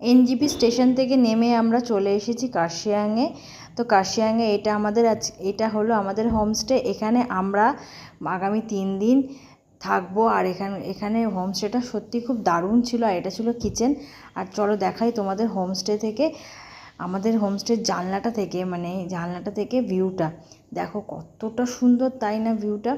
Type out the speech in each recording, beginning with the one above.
NJP station থেকে নেমে আমরা চলে এসেছি কার্শিয়াংয়ে। তো কার্শিয়াংয়ে এটা আমাদের আজ, এটা হলো আমাদের হোমস্টে এখানে আমরা আগামী তিন দিন থাকব আর এখানে এখানে হোমস্টেটা সত্যি খুব দারুণ ছিল আর এটা ছিল কিচেন আর চলো দেখাই তোমাদের হোমস্টে থেকে। আমাদের হোমস্টের জানলাটা থেকে মানে জানলাটা থেকে ভিউটা দেখো কতটা সুন্দর তাই না ভিউটা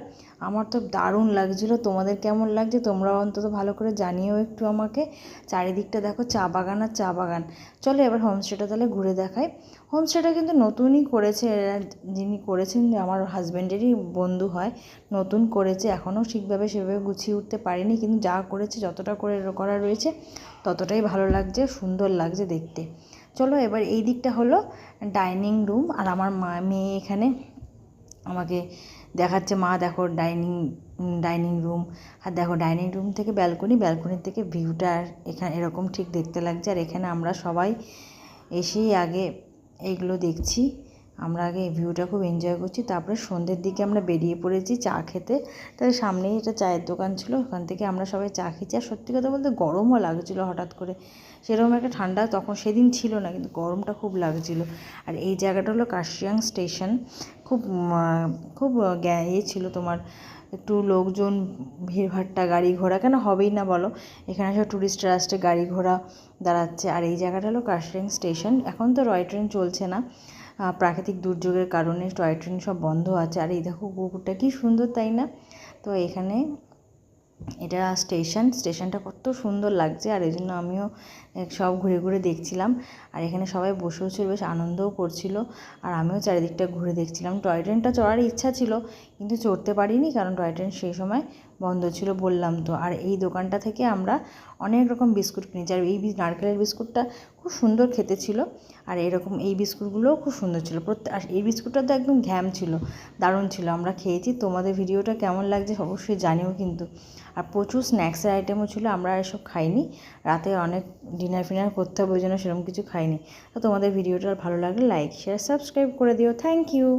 আমার তো দারুণ লাগছিল। তোমাদের কেমন লাগছে তোমরাও অন্তত ভালো করে জানিও একটু আমাকে। চারিদিকটা দেখো চা বাগান আর চা বাগান। চলো এবার হোমস্টেটা তাহলে ঘুরে দেখাই। হোমস্টেটা কিন্তু নতুনই করেছে যিনি করেছেন আমার হাজব্যান্ডেরই বন্ধু হয়, নতুন করেছে এখনও ঠিকভাবে সেভাবে গুছিয়ে উঠতে পারিনি, কিন্তু যা করেছে, যতটা করে করা রয়েছে, ততটাই ভালো লাগছে, সুন্দর লাগছে দেখতে। চলো এবার এই দিকটা হলো ডাইনিং রুম। আর আমার মা, মেয়ে এখানে আমাকে দেখাচ্ছে, মা, দেখো ডাইনিং ডাইনিং রুম। আর দেখো ডাইনিং রুম থেকে ব্যালকনি, ব্যালকনির থেকে ভিউটা এখানে এরকম ঠিক দেখতে লাগছে। আর এখানে আমরা সবাই এসেই আগে এইগুলো দেখছি। আমরা আগে এই ভিউটা খুব এনজয় করছি। তারপরে সন্ধ্যের দিকে আমরা বেরিয়ে পড়েছি চা খেতে। তাহলে সামনেই একটা চায়ের দোকান ছিল, ওখান থেকে আমরা সবাই চা খেয়েছি। আর সত্যি কথা বলতে গরমও লাগছিল হঠাৎ করে। সেরকম একটা ঠান্ডা তখন সেদিন ছিল না, কিন্তু গরমটা খুব লাগছিল। আর এই জায়গাটা হলো কাশিয়াং স্টেশন। খুব খুব ইয়ে ছিল তোমার একটু লোকজন, ভিড়ভাট্টা, গাড়ি ঘোড়া, কেন হবেই না বলো? এখানে সব ট্যুরিস্টরা আসছে, গাড়ি ঘোড়া দাঁড়াচ্ছে। আর এই জায়গাটা হলো কাশিয়াং স্টেশন। এখন তো টয় ট্রেন চলছে না। প্রাকৃতিক দুর্যোগের কারণে টয় ট্রেন সব বন্ধ আছে। আর এই দেখো কুকুরটা কি সুন্দর, তাই না? তো এখানে এটা স্টেশন, স্টেশনটা কত সুন্দর লাগছে। আর এই জন্য আমিও সব ঘুরে ঘুরে দেখছিলাম। আর এখানে সবাই বসেও ছিল, বেশ আনন্দও করছিল। আর আমিও চারিদিকটা ঘুরে দেখছিলাম। টয় ট্রেনটা চড়ার ইচ্ছা ছিল, কিন্তু চড়তে পারিনি, কারণ টয় ট্রেন সেই সময় বন্ধ ছিল বললাম তো। আর এই দোকানটা থেকে আমরা অনেক রকম বিস্কুট কিনেছি। আর এই নারকেলের বিস্কুটটা খুব সুন্দর খেতে ছিল। আর এরকম এই বিস্কুটগুলোও খুব সুন্দর ছিল। প্রত্যেক আর এই বিস্কুটটা তো একদম ঘ্যাম ছিল, দারুণ ছিল। আমরা খেয়েছি। তোমাদের ভিডিওটা কেমন লাগছে অবশ্যই জানিও কিন্তু। আর প্রচুর স্ন্যাক্সের আইটেমও ছিল, আমরা এসব খাইনি। রাতে অনেক ডিনার ফিনার করতে হবে ওই জন্য সেরকম কিছু খাইনি। তো তোমাদের ভিডিওটা ভালো লাগলে লাইক, শেয়ার, সাবস্ক্রাইব করে দিও। Thank you.